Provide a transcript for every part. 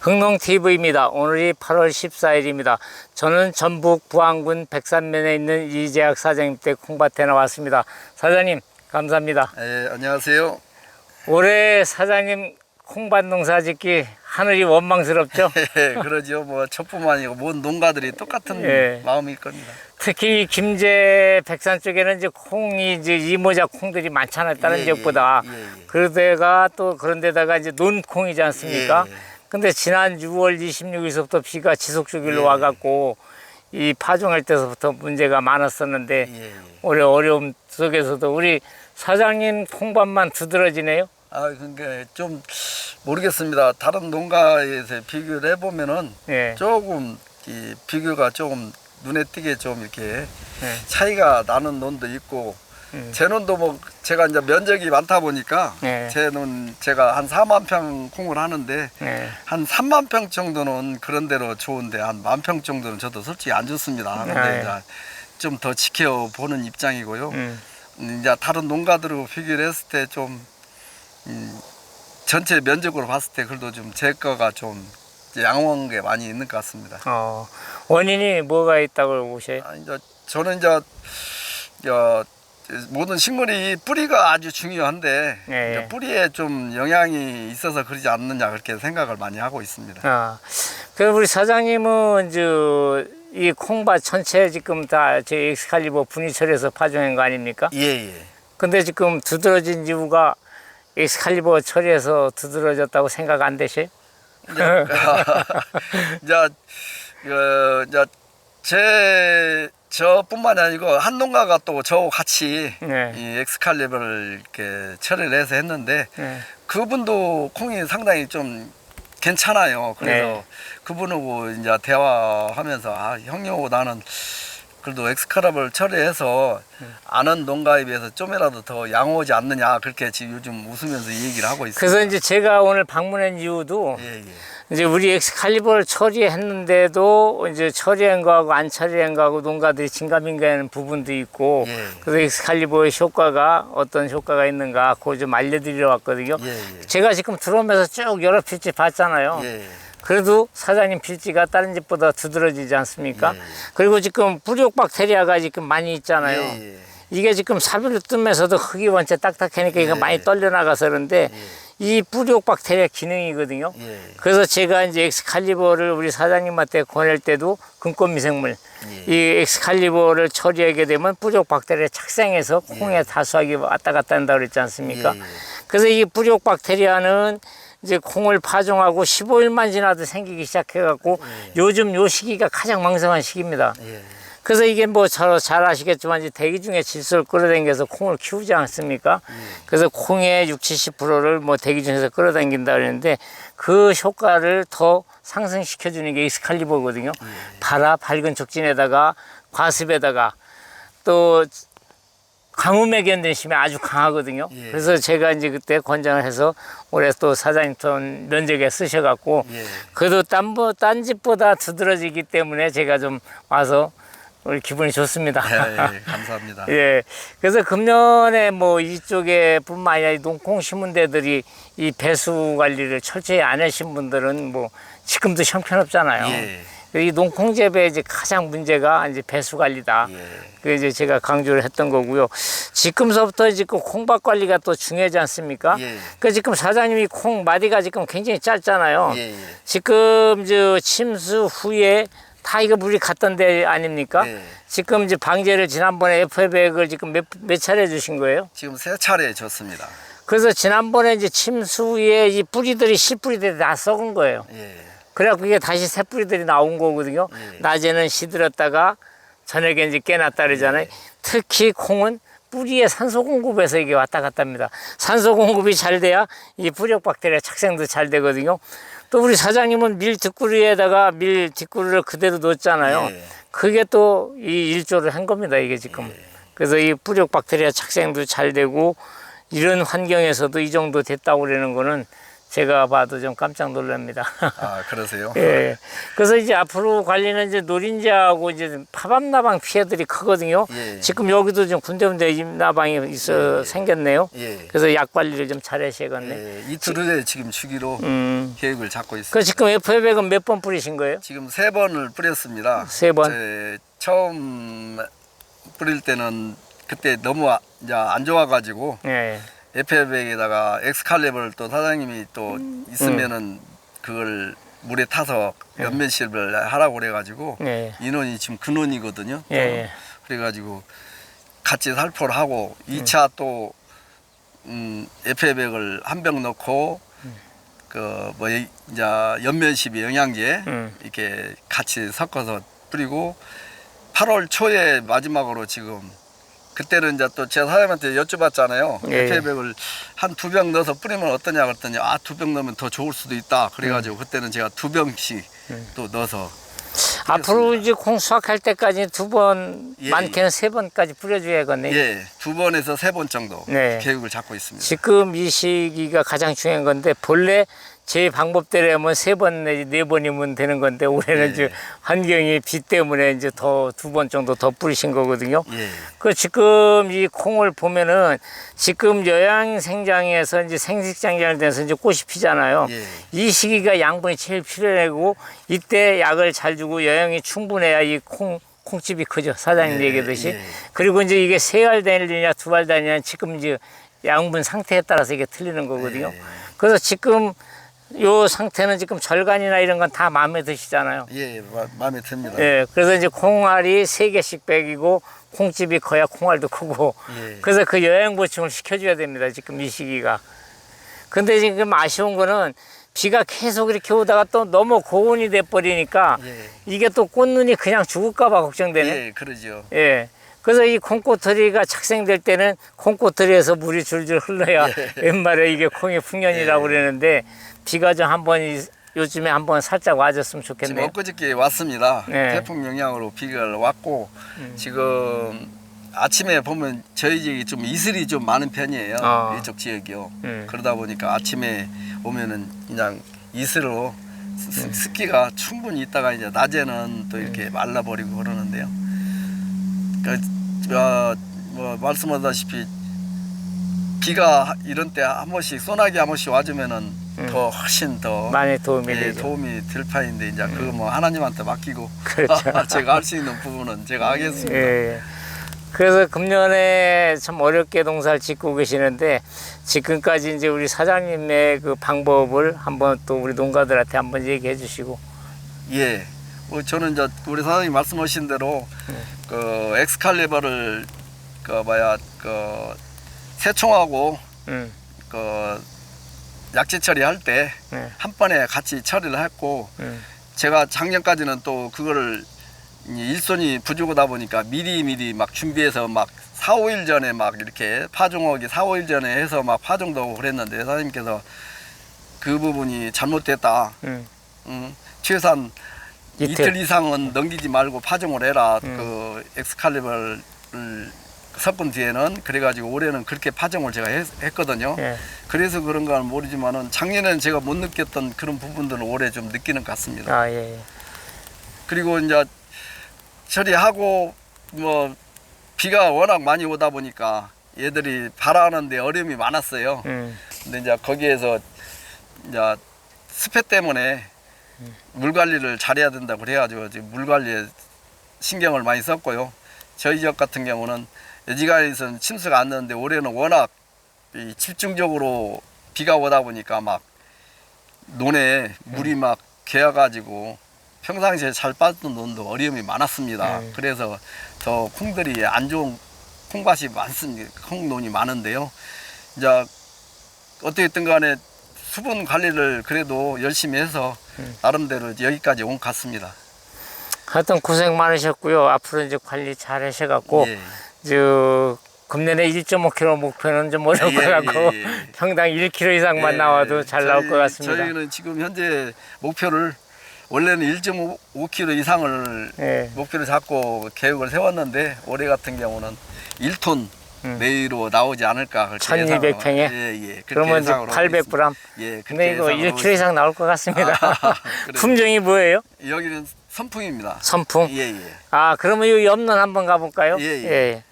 흥농TV입니다. 오늘이 8월 14일입니다. 저는 전북 부안군 백산면에 있는 이재학 사장님 댁 콩밭에 나왔습니다. 사장님, 감사합니다. 예, 안녕하세요. 올해 사장님 콩밭 농사 짓기 하늘이 원망스럽죠? 예, 그러죠. 뭐 저뿐만 아니고 모든 농가들이 똑같은 예. 마음일 겁니다. 특히 김제 백산 쪽에는 이제 콩이 이제 이모작 콩들이 많잖아요. 다른 예, 지역보다. 예, 예, 예. 그러다가 또 그런 데다가 이제 논콩이지 않습니까? 예, 예. 근데 지난 6월 26일서부터 비가 지속적으로 예. 와갖고 이 파종할 때서부터 문제가 많았었는데 예, 예. 올해 어려움 속에서도 우리 사장님 콩밭만 두드러지네요. 아, 그러니까 좀 모르겠습니다. 다른 농가에서 비교를 해보면은 예. 조금 이 비교가 조금 눈에 띄게 좀 이렇게 예. 차이가 나는 논도 있고 음. 제 논도 뭐 제가 이제 면적이 많다 보니까 네. 제논 제가 한 4만 평 콩을 하는데 예. 한 3만 평 정도는 그런 대로 좋은데 한 만 평 정도는 저도 솔직히 안 좋습니다. 근데 아, 예. 이제 좀 더 지켜보는 입장이고요. 음. 음, 이제 다른 농가들하고 비교를 했을 때좀 음, 전체 면적으로 봤을 때 그래도 좀 제 거가 좀 양호한 게 많이 있는 것 같습니다. 어, 원인이 뭐가 있다고 보세요? 아, 이제 저는 이제 어, 모든 식물이 뿌리가 아주 중요한데 예, 예. 뿌리에 좀 영향이 있어서 그러지 않느냐 그렇게 생각을 많이 하고 있습니다. 아, 그럼 우리 사장님은 저이 콩밭 전체 지금 다 제 엑스칼리버 분이철에서 파종한 거 아닙니까? 예, 예. 근데 지금 두드러진 이유가 엑스칼리버 처리해서 두드러졌다고 생각 안 되세요? 이제, 이제, 그, 이제 제 저뿐만이 아니고 한 농가가 또 저 같이 네. 이 엑스칼리버를 이렇게 처리를 해서 했는데 네. 그분도 콩이 상당히 좀 괜찮아요. 그래서 네. 그분하고 이제 대화하면서 아 형님하고 나는 그래도 엑스칼리버를 처리해서 아는 농가에 비해서 좀이라도 더 양호하지 않느냐 그렇게 지금 요즘 웃으면서 이 얘기를 하고 있어요. 그래서 이제 제가 오늘 방문한 이유도 예, 예. 이제 우리 엑스칼리버를 처리했는데도 이제 처리한 거하고 안 처리한 거하고 농가들이 진감인가하는 부분도 있고 예. 그래서 엑스칼리버의 효과가 어떤 효과가 있는가 그거 좀 알려드리러 왔거든요. 예, 예. 제가 지금 들어오면서 쭉 여러 필지 봤잖아요. 예, 예. 그래도 사장님 필지가 다른 집보다 두드러지지 않습니까? 예, 예. 그리고 지금 뿌리옥 박테리아가 지금 많이 있잖아요. 예, 예. 이게 지금 사비로 뜨면서도 흙이 원체 딱딱하니까 이거 예, 많이 예. 떨려 나가서 그런데 이 뿌리옥 박테리아 기능이거든요. 예. 그래서 제가 이제 엑스칼리버를 우리 사장님한테 권할 때도 금꽃 미생물 예. 이 엑스칼리버를 처리하게 되면 뿌리옥 박테리아 착생해서 콩에 다수하게 왔다 갔다 한다 그랬지 않습니까? 그래서 이 뿌리옥 박테리아는 이제 콩을 파종하고 15일만 지나도 생기기 시작해갖고 요즘 요 시기가 가장 왕성한 시기입니다. 예. 그래서 이게 뭐 잘 아시겠지만 이제 대기 중에 질소를 끌어당겨서 콩을 키우지 않습니까? 그래서 콩의 60, 70%를 뭐 대기 중에서 끌어당긴다 그랬는데 그 효과를 더 상승시켜주는 게 익스칼리버거든요. 바라 밝은 촉진에다가 과습에다가 또 가뭄에 견디는 힘이 아주 강하거든요. 예. 그래서 제가 이제 그때 권장을 해서 올해 또 사장님 돈 면적에 쓰셔갖고 예. 그래도 딴, 뭐, 딴 집보다 두드러지기 때문에 제가 좀 와서 우리 기분이 좋습니다. 예, 예, 감사합니다. 예. 그래서 금년에 뭐 이쪽에 뿐만 아니라 이 농콩 심은데들이 이 배수 관리를 철저히 안 하신 분들은 뭐 지금도 형편없잖아요. 예. 이 농콩 재배의 이제 가장 문제가 이제 배수 관리다. 예. 그 이제 제가 강조를 했던 거고요. 지금서부터 이제 그 콩밭 관리가 또 중요하지 않습니까? 예. 그 지금 사장님이 콩 마디가 지금 굉장히 짧잖아요. 예, 예. 지금 저 침수 후에 다 이거 물이 갔던 데 아닙니까? 예. 지금 이제 방제를 지난번에 FF백을 지금 몇, 몇 차례 주신 거예요? 지금 세 차례 줬습니다. 그래서 지난번에 이제 침수 후에 이 뿌리들이 씨뿌리들이 다 썩은 거예요. 예. 그래갖고 이게 다시 새 뿌리들이 나온 거거든요. 예. 낮에는 시들었다가 저녁에 이제 깨놨다 그러잖아요. 특히 콩은 뿌리에 산소 공급에서 이게 왔다 갔다 합니다. 산소 공급이 잘 돼야 이 뿌리옥 박테리아 착생도 잘 되거든요. 또 우리 사장님은 밀 뒷구리에다가 밀 뒷구리를 그대로 놓잖아요. 예. 그게 또 이 일조를 한 겁니다. 이게 지금. 그래서 이 뿌리옥 박테리아 착생도 잘 되고 이런 환경에서도 이 정도 됐다고 그러는 거는 제가 봐도 좀 깜짝 놀랍니다. 아 그러세요? 예. 그래서 이제 앞으로 관리는 이제 노린자하고 이제 파밤나방 피해들이 크거든요. 예. 지금 여기도 좀 군데군데 임나방이 있어 생겼네요. 예. 그래서 약 관리를 좀 잘하셔야겠네. 예, 이틀 후에 지금 주기로 음. 계획을 잡고 있습니다. 그 지금 FF백은 몇 번 뿌리신 거예요? 지금 세 번을 뿌렸습니다. 세 번? 제 처음 뿌릴 때는 그때 너무 아- 이제 안 좋아가지고 예. 에페백에다가 엑스칼리버를 또 사장님이 또 있으면은 그걸 물에 타서 연면실을 하라고 그래가지고 예. 인원이 지금 근원이거든요. 예. 예. 그래가지고 같이 살포를 하고 2차 또 음, 에페백을 한 병 넣고 그뭐 이제 연면십이 영양제 음. 이렇게 같이 섞어서 뿌리고 8월 초에 마지막으로 지금 그때는 이제 또 제가 사장님한테 여쭤봤잖아요. 예, 예. 에페백을 한 두 병 넣어서 뿌리면 어떠냐 그랬더니 아 두 병 넣으면 더 좋을 수도 있다. 그래가지고 그때는 제가 두 병씩 음. 또 넣어서 앞으로 이제 콩 수확할 때까지 두 번, 예. 많게는 세 번까지 뿌려줘야겠네. 예, 두 번에서 세 번 정도 네. 계획을 잡고 있습니다. 지금 이 시기가 가장 중요한 건데 본래 제 방법대로 하면 세 번 내지 네 번이면 되는 건데 올해는 예. 이제 환경이 비 때문에 이제 더 두 번 정도 더 뿌리신 거거든요. 예, 그 지금 이 콩을 보면은 지금 여양 생장에서 이제 생식장장이 돼서 이제 꽃이 피잖아요. 예. 이 시기가 양분이 제일 필요하고 이때 약을 잘 주고 여양이 충분해야 이콩 콩집이 크죠 사장님 예, 얘기했듯이 예. 그리고 이제 이게 세알 다니냐 두알 다니냐 지금 이제 양분 상태에 따라서 이게 틀리는 거거든요. 예. 그래서 지금 요 상태는 지금 절간이나 이런 건 다 마음에 드시잖아요. 예, 마, 마음에 듭니다. 예, 그래서 이제 콩알이 세 개씩 백이고 콩집이 커야 콩알도 크고 예. 그래서 그 여행 보충을 시켜줘야 됩니다. 지금 이 시기가. 근데 지금 아쉬운 거는 비가 계속 이렇게 오다가 또 너무 고온이 돼 버리니까 예. 이게 또 꽃눈이 그냥 죽을까봐 걱정되네. 예, 그러죠. 예. 그래서 이 콩꼬털이가 착생될 때는 콩꼬털이에서 물이 줄줄 흘러야 웬말에 이게 콩이 풍년이라고 예. 그러는데 비가 좀 한번 이- 요즘에 한번 살짝 와줬으면 지금 좋겠네요. 엊그저께 왔습니다. 네. 태풍 영향으로 비가 왔고 지금 아침에 보면 저희 지역이 좀 이슬이 좀 많은 편이에요. 아. 이쪽 지역이요. 음. 그러다 보니까 아침에 오면은 그냥 이슬로 스- 습기가 충분히 있다가 이제 낮에는 또 이렇게 말라버리고 그러는데요. 그러니까 어, 뭐 말씀하다시피 비가 이런 때 한 번씩 소나기 한 번씩 와주면은 더 훨씬 더 많이 도움이 예, 되죠. 도움이 될 판인데 이제 그거 뭐 하나님한테 맡기고 그렇죠. 제가 할 수 있는 부분은 제가 하겠습니다. 예. 그래서 금년에 참 어렵게 농사를 짓고 계시는데 지금까지 이제 우리 사장님의 그 방법을 한번 또 우리 농가들한테 한번 얘기해 주시고 예. 뭐 저는 이제 우리 사장님 말씀하신 대로 네. 그 엑스칼리버를 그 뭐야 그 새총하고 음, 그 약재 처리할 때한 네. 번에 같이 처리를 했고 음, 제가 작년까지는 또 그거를 이 일손이 부족하다 보니까 미리 미리 막 준비해서 막 4, 5일 전에 막 이렇게 파종하기 4, 5일 전에 해서 막 파종도 하고 그랬는데 사장님께서 그 부분이 잘못됐다. 음. 음, 최소한 이틀. 이틀. 이상은 넘기지 말고 파종을 해라. 음. 그 엑스칼리버를 섞은 뒤에는 그래가지고 올해는 그렇게 파종을 제가 했, 거든요 예. 그래서 그런가는 모르지만은 작년에는 제가 못 느꼈던 그런 부분들은 올해 좀 느끼는 것 같습니다. 아, 예. 예. 그리고 이제 처리하고 뭐 비가 워낙 많이 오다 보니까 얘들이 발화하는데 어려움이 많았어요. 음, 근데 이제 거기에서 이제 습해 때문에 물 관리를 잘해야 된다고 그래가지고 지금 물 관리에 신경을 많이 썼고요. 저희 지역 같은 경우는 여지간에서는 침수가 안 나는데 올해는 워낙 이 집중적으로 비가 오다 보니까 막 논에 물이 막 개어가지고 평상시에 잘 빠졌던 논도 어려움이 많았습니다. 음. 그래서 더 콩들이 안 좋은 콩밭이 많습니다. 콩논이 많은데요. 이제 어떻게 든 간에 수분 관리를 그래도 열심히 해서 음. 나름대로 여기까지 온 것 같습니다. 하여튼 고생 많으셨고요. 앞으로 이제 관리 잘 하셔갖고 예. 저 금년에 1.5kg 목표는 좀 어려울 것 예, 같고 예, 예. 평당 1kg 이상만 예, 나와도 잘 나올 저희- 것 같습니다. 저희는 지금 현재 목표를 원래는 1.5kg 이상을 예. 목표를 잡고 계획을 세웠는데 올해 같은 경우는 1톤 내로 나오지 않을까 그렇게 1200 예상을- 평에? 예, 예. 그러면 이제 예상을 하고 800g. 있습니다. 예, 근데 이거 예상을 하고 1kg 이상 나올 것 같습니다. 아? 품종이 뭐예요? 여기는 선풍입니다. 선풍. 예, 예. 아, 그러면 이 옆론 한번 가볼까요? 예, 예.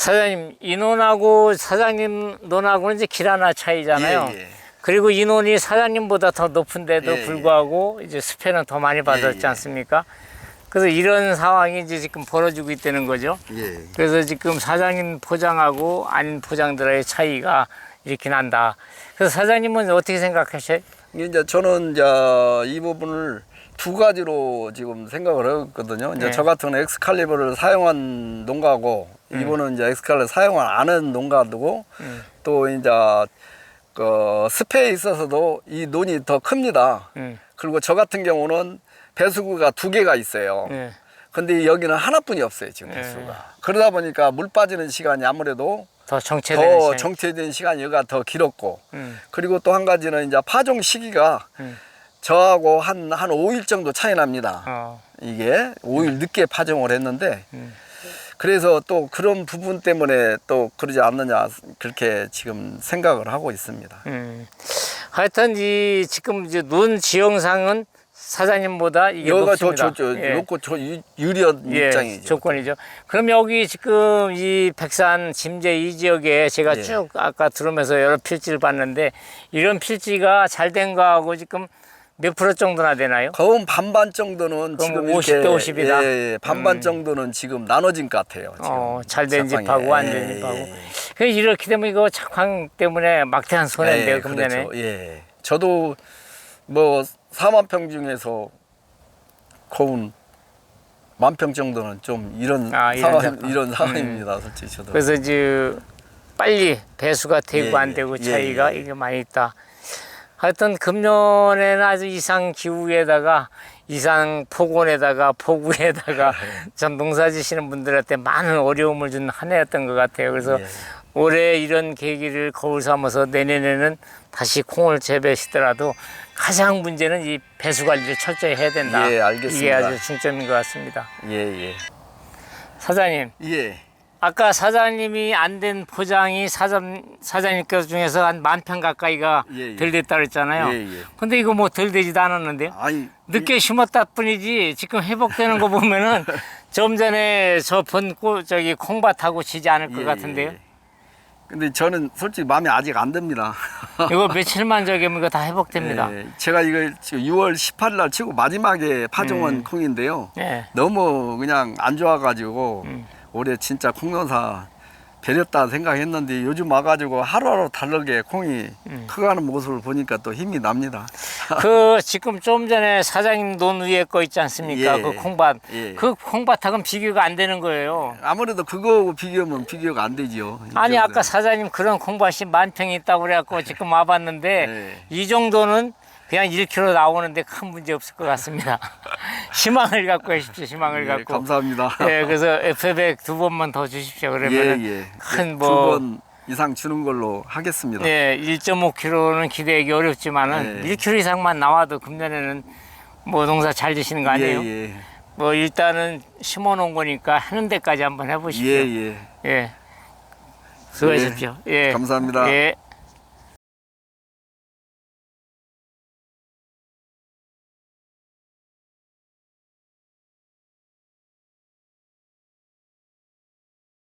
사장님, 인원하고 사장님 논하고는 이제 길 하나 차이잖아요. 예, 예. 그리고 인원이 사장님보다 더 높은데도 예, 예. 불구하고 이제 스페는 더 많이 받았지 예. 않습니까? 그래서 이런 상황이 이제 지금 벌어지고 있다는 거죠. 예. 그래서 지금 사장님 포장하고 아닌 포장들의 차이가 이렇게 난다. 그래서 사장님은 어떻게 생각하셔요? 이제 저는 이제 이 부분을 두 가지로 지금 생각을 했거든요. 이제 네. 저 같은 엑스칼리버를 사용한 농가고 이분은 이제 엑스칼리버 사용을 안 하는 농가고 음. 또 이제 그 스페에 있어서도 이 논이 더 큽니다. 음, 그리고 저 같은 경우는 배수구가 두 개가 있어요. 예, 근데 여기는 하나뿐이 없어요 지금 네. 배수가. 그러다 보니까 물 빠지는 시간이 아무래도 더 정체되는 더 시간. 정체된 시간이 여기가 더 길었고 음, 그리고 또 한 가지는 이제 파종 시기가 음. 저하고 한, 한 5일 정도 차이 납니다. 어, 이게 5일 늦게 파종을 했는데 음. 그래서 또 그런 부분 때문에 또 그러지 않느냐 그렇게 지금 생각을 하고 있습니다. 음. 하여튼 이 지금 이제 논 지형상은 사장님보다 이게 여기가 더 높습니다. 좋죠. 예. 높고 저 유- 유리한 예, 입장이죠. 조건이죠. 그럼 여기 지금 이 백산 짐제 이 지역에 제가 예. 쭉 아까 들으면서 여러 필지를 봤는데 이런 필지가 잘 된 거하고 지금 몇 프로 정도나 되나요? 거의 반반 정도는 지금 50대 이렇게 50 이다? 예, 예, 반반 음. 정도는 지금 나눠진 것 같아요. 지금 어, 잘된 상황이. 집하고 안 된 예, 집하고. 예, 예. 그래서 이렇게 되면 이거 착황 때문에 막대한 손해인데요, 예, 금년에. 그렇죠. 예. 저도 뭐 4만 평 중에서 거운 만 평 정도는 좀 이런 아, 이런 상황. 이런 상황입니다, 솔직히 저도. 그래서 이제 빨리 배수가 되고 예, 안 예, 되고 예, 차이가 예. 이게 많이 있다. 하여튼 금년에는 아주 이상 기후에다가 이상 폭온에다가 폭우에다가 참 농사 지시는 분들한테 많은 어려움을 준 한 해였던 것 같아요. 그래서 예. 올해 이런 계기를 거울 삼아서 내년에는 다시 콩을 재배시더라도 가장 문제는 이 배수 관리를 철저히 해야 된다. 예, 알겠습니다. 이게 아주 중점인 것 같습니다. 예, 예. 사장님, 예. 아까 사장님이 안 된 포장이 사장 사장님께서 중에서 한만평 가까이가 예, 예. 덜 됐다 그랬잖아요. 예, 예. 근데 이거 뭐 덜 되지도 않았는데요. 아니 늦게 심었다 뿐이지 지금 회복되는 거 보면은 좀 전에 저 번고 저기 콩밭하고 지지 않을 것 예, 같은데요. 예. 근데 저는 솔직히 마음에 아직 안 듭니다. 이거 며칠만 저기면 이거 다 회복됩니다. 예, 제가 이거 지금 6월 18일 날 치고 마지막에 파종한 음. 콩인데요. 예. 너무 그냥 안 좋아가지고 음. 올해 진짜 콩농사 배렸다 생각했는데 요즘 와가지고 하루하루 다르게 콩이 음. 커가는 모습을 보니까 또 힘이 납니다. 그 지금 좀 전에 사장님 논 위에 거 있지 않습니까? 예. 그 콩밭. 예. 그 콩밭하고는 비교가 안 되는 거예요. 아무래도 그거하고 비교하면 비교가 안. 이 아니 정도는. 아까 사장님 그런 콩밭이 만 평이 있다고 그래갖고 지금 와봤는데 네. 이 정도는 그냥 1kg 나오는데 큰 문제 없을 것 같습니다. 희망을 갖고 하십시오. 희망을 예, 갖고. 감사합니다. 예, 그래서 F백 두 번만 더 주십시오. 그러면 예, 예. 큰 뭐- 두 번 이상 주는 걸로 하겠습니다. 네, 1.5kg는 기대하기 어렵지만은 네. 1kg 이상만 나와도 금년에는 뭐 농사 잘 되시는 거 아니에요? 예, 예. 뭐 일단은 심어 놓은 거니까 하는 데까지 한번 해 보십시오. 예, 예. 예. 수고하십시오. 예. 감사합니다. 예.